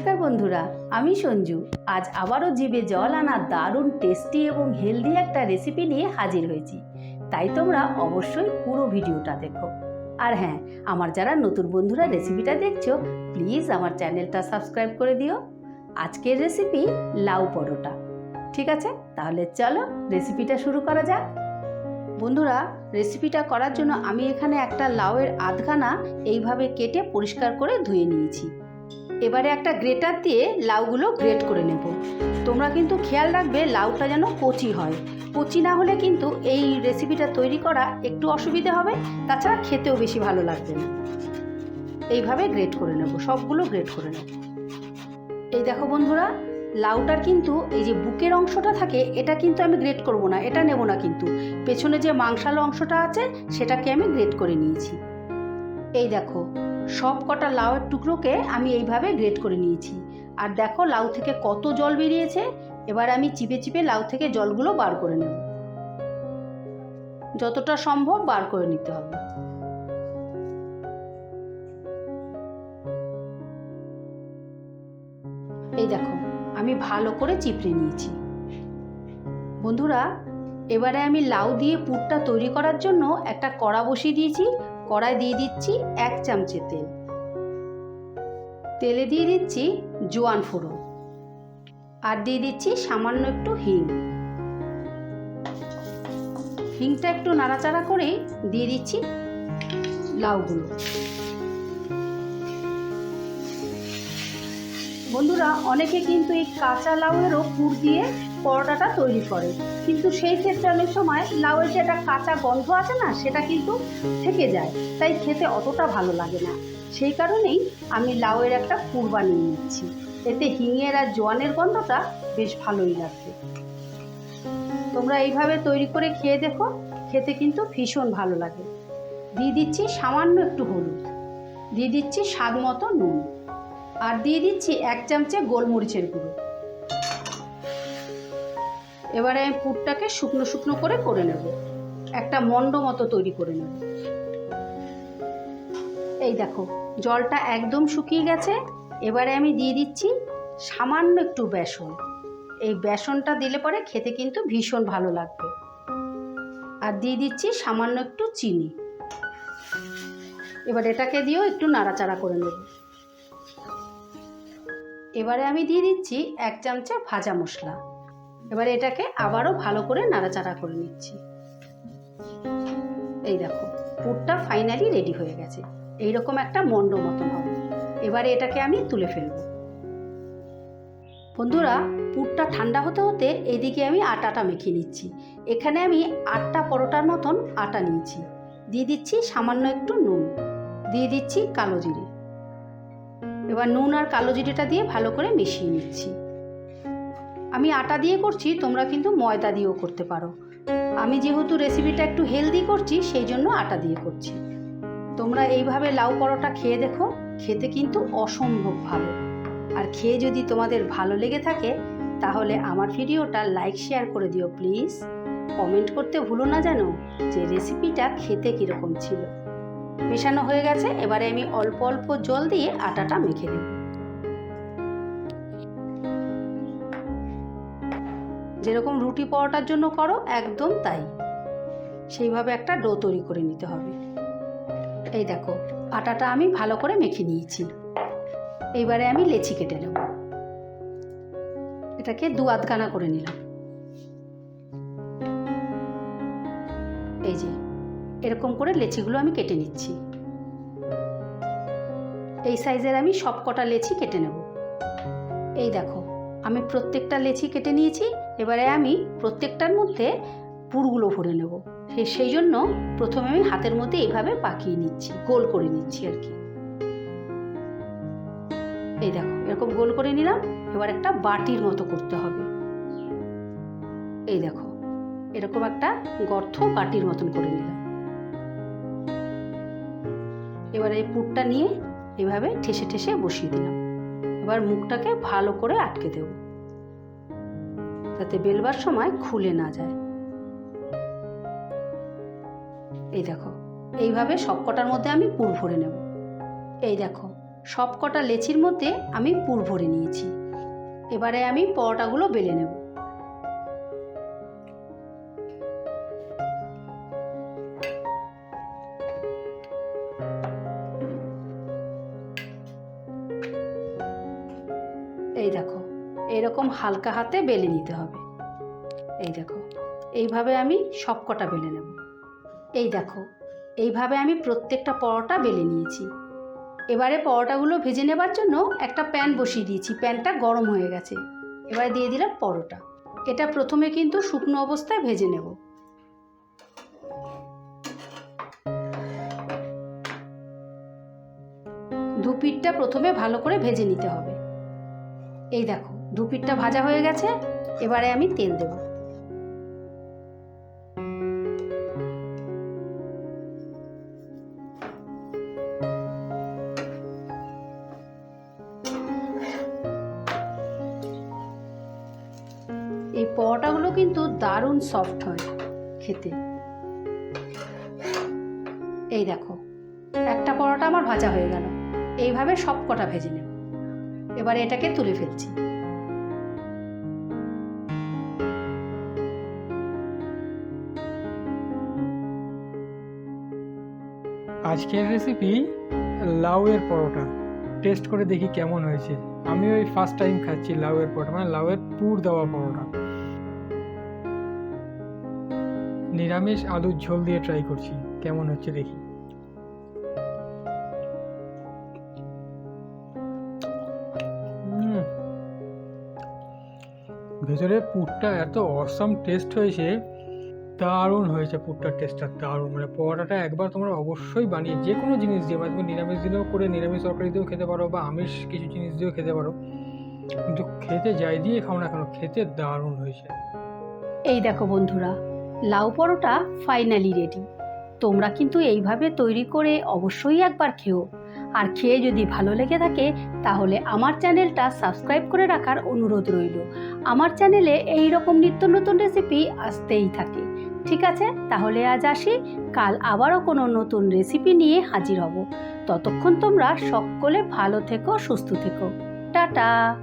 নমস্কার বন্ধুরা, আমি সঞ্জু। আজ আবারও জিভে জল আনা দারুণ টেস্টি এবং হেলদি একটা রেসিপি নিয়ে হাজির হয়েছি। তাই তোমরা অবশ্যই পুরো ভিডিওটা দেখো। আর হ্যাঁ আমার যারা নতুন বন্ধুরা রেসিপিটা দেখছ, প্লিজ আমার চ্যানেলটা সাবস্ক্রাইব করে দিও। আজকের রেসিপি লাউ পরোটা। ঠিক আছে? তাহলে চলো রেসিপিটা শুরু করা যাক। বন্ধুরা, রেসিপিটা করার জন্য আমি এখানে একটা লাউয়ের আধখানা এইভাবে কেটে পরিষ্কার করে ধুয়ে নিয়েছি। এবারে একটা গ্রেটার দিয়ে লাউগুলো গ্রেট করে নেব। তোমরা কিন্তু খেয়াল রাখবে লাউটা যেন কচি হয়। কচি না হলে কিন্তু এই রেসিপিটা তৈরি করা একটু অসুবিধে হবে, তাছাড়া খেতেও বেশি ভালো লাগবে না। এইভাবে গ্রেট করে নেব, সবগুলো গ্রেট করে নেব। এই দেখো বন্ধুরা, লাউটার কিন্তু এই যে বুকের অংশটা থাকে, এটা কিন্তু আমি গ্রেট করব না, এটা নেব না কিন্তু। পেছনে যে মাংসালো অংশটা আছে, সেটাকে আমি গ্রেট করে নিয়েছি। এই দেখো সব কটা লাউয়ের টুকরোকে আমি এইভাবে গ্রেট করে নিয়েছি। আর দেখো, লাউ থেকে কত জল বেরিয়েছে। এবার আমি চিপে চিপে লাউ থেকে জলগুলো বার করে নেব। যতটা সম্ভব বার করে নিতে হবে। এই দেখো, আমি ভালো করে চিপড়ে নিয়েছি। বন্ধুরা, এবারে আমি লাউ দিয়ে পুরটা তৈরি করার জন্য একটা কড়া বসিয়ে দিয়েছি। কড়ায় দিয়ে দিচ্ছি এক চামচে তেল। তেলে দিয়ে দিচ্ছি জোয়ান ফোড়ন। আর দিয়ে দিচ্ছি সামান্য একটু হিং। হিংটা একটু নাড়াচাড়া করে দিয়ে দিচ্ছি লাউগুলো। বন্ধুরা, অনেকে কিন্তু এই কাঁচা লাউয়েরও পুর দিয়ে পরোটাটা তৈরি করে। কিন্তু সেই ক্ষেত্রে অনেক সময় লাউয়ের যে একটা কাঁচা গন্ধ আছে না, সেটা কিন্তু থেকে যায়। তাই খেতে অতটা ভালো লাগে না। সেই কারণেই আমি লাউয়ের একটা পুর বানিয়ে নিচ্ছি। এতে হিঙের আর জোয়ানের গন্ধটা বেশ ভালোই লাগবে তোমরা এইভাবে তৈরি করে খেয়ে দেখো, খেতে কিন্তু ভীষণ ভালো লাগে। দিয়ে দিচ্ছি সামান্য একটু হলুদ। দিয়ে দিচ্ছি স্বাদ মতো নুন। আর দিয়ে দিচ্ছি এক চামচে গোলমরিচের গুঁড়ো। এবারে আমি পুরটাকে শুকনো শুকনো করে করে নেব। একটা মন্ড মতো তৈরি করে নেব। এই দেখো, জলটা একদম শুকিয়ে গেছে। এবারে আমি দিয়ে দিচ্ছি সামান্য একটু বেসন। এই বেসনটা দিলে পরে খেতে কিন্তু ভীষণ ভালো লাগবে। আর দিয়ে দিচ্ছি সামান্য একটু চিনি। এবার এটাকে দিয়েও একটু নাড়াচাড়া করে নেব। এবারে আমি দিয়ে দিচ্ছি এক চামচে ভাজা মশলা। এবারে এটাকে আবারও ভালো করে নাড়াচাড়া করে নিচ্ছি। এই দেখো, পুরটা ফাইনালি রেডি হয়ে গেছে। এইরকম একটা মন্ড মতন হবে। এবারে এটাকে আমি তুলে ফেলব। বন্ধুরা, পুরটা ঠান্ডা হতে হতে এদিকে আমি আটাটা মেখে নিচ্ছি। এখানে আমি আটটা পরোটার মতন আটা নিয়েছি। দিয়ে দিচ্ছি সামান্য একটু নুন। দিয়ে দিচ্ছি কালো জিরে। এবার নুন আর কালো জিরেটা দিয়ে ভালো করে মিশিয়ে নিচ্ছি। আমি আটা দিয়ে করছি, তোমরা কিন্তু ময়দা দিয়েও করতে পারো। আমি যেহেতু রেসিপিটা একটু হেলদি করছি, সেই জন্য আটা দিয়ে করছি। তোমরা এইভাবে লাউ পরোটা খেয়ে দেখো, খেতে কিন্তু অসম্ভব ভালো। আর খেয়ে যদি তোমাদের ভালো লেগে থাকে, তাহলে আমার ভিডিওটা লাইক শেয়ার করে দিও প্লিজ কমেন্ট করতে ভুলো না জানো যে রেসিপিটা খেতে কীরকম ছিল। মেশানো হয়ে গেছে, এবারে আমি অল্প অল্প জল দিয়ে আটাটা মেখে নেব। যেরকম রুটি পরোটার জন্য করো, একদম তাই। সেইভাবে একটা ডো তৈরি করে নিতে হবে। এই দেখো, আটাটা আমি ভালো করে মেখে নিয়েছি। এইবারে আমি লেচি কেটে নেব। এটাকে দু আধখানা করে নিলাম। এই যে, এরকম করে লেচিগুলো আমি কেটে নিচ্ছি। এই সাইজের আমি সব কটা লেচি কেটে নেব। এই দেখো, আমি প্রত্যেকটা লেচি কেটে নিয়েছি এবারে আমি প্রত্যেকটার মধ্যে পুরগুলো ভরে নেব। সেই জন্য প্রথমে আমি হাতের মধ্যে এইভাবে পাকিয়ে নিচ্ছি, গোল করে নিচ্ছি আর কি। এই দেখো, এরকম গোল করে নিলাম, এবার একটা বাটির মতো করতে হবে। এই দেখো, এরকম একটা গর্ত বাটির মতন করে নিলাম। এবার এই পুরটা নিয়ে এভাবে ঠেসে ঠেসে বসিয়ে দিলাম। এবার মুখটাকে ভালো করে আটকে দেব। যাতে বেলবার সময় খুলে না যায়। এই দেখো, এইভাবে সবকটার মধ্যে আমি পুর ভরে নেব। এই দেখো, সবকটা লেচির মধ্যে আমি পুর ভরে নিয়েছি। এবারে আমি পরোটাগুলো বেলে নেব। এইরকম হালকা হাতে বেলে নিতে হবে। এই দেখো, এইভাবে আমি সব কটা বেলে নেব। এই দেখো, এইভাবে আমি প্রত্যেকটা পরোটা বেলে নিয়েছি। এবারে পরোটাগুলো ভেজে নেবার জন্য একটা প্যান বসিয়ে দিয়েছি, প্যানটা গরম হয়ে গেছে। এবারে দিয়ে দিলাম পরোটা। এটা প্রথমে কিন্তু শুকনো অবস্থায় ভেজে নেব। দু পিঠটা প্রথমে ভালো করে ভেজে নিতে হবে। এই দেখো দু পিঠটা ভাজা হয়ে গেছে, এবারে আমি তেল দেব। এই পরোটাগুলো কিন্তু দারুণ সফট হয় খেতে। এই দেখো, একটা পরোটা আমার ভাজা হয়ে গেল, এইভাবে সব কটা ভেজে নেব। এবারে এটাকে তুলে ফেলছি। আজকের রেসিপি লাউয়ের পরোটা। টেস্ট করে দেখি কেমন হয়েছে। আমি ওই ফার্স্ট টাইম খাচ্ছি লাউয়ের পরোটা মানে লাউয়ের পুর দেওয়া পরোটা। নিরামিষ আলুর ঝোল দিয়ে ট্রাই করছি, কেমন হচ্ছে দেখি। ভেতরে পুরটা এত অসম টেস্ট হয়েছে। দারুণ হয়েছে পুরটার টেস্টটা দারুণ। মানে পরোটাটা একবার তোমরা অবশ্যই বানিয়ে যে কোনো জিনিস দিয়ে মানে তুমি নিরামিষ দিনেও করে, নিরামিষ তরকারি দিয়েও খেতে পারো বা আমিষ কিছু জিনিস দিয়েও খেতে পারো। কিন্তু খেতে যাই দিয়ে খাও না কেন, খেতে দারুণ হয়েছে। এই দেখো বন্ধুরা, লাউ পরোটা ফাইনালি রেডি তোমরা কিন্তু এইভাবে তৈরি করে অবশ্যই একবার খেও। আর খেয়ে যদি ভালো লেগে থাকে, তাহলে আমার চ্যানেলটা সাবস্ক্রাইব করে রাখার অনুরোধ রইল। আমার চ্যানেলে এই রকম নিত্য নতুন রেসিপি আসতেই থাকে। ঠিক আছে? তাহলে আজ আসি। কাল আবারও কোনো নতুন রেসিপি নিয়ে হাজির হব। ততক্ষণ তোমরা সকলে ভালো থেকো, সুস্থ থেকো। টাটা!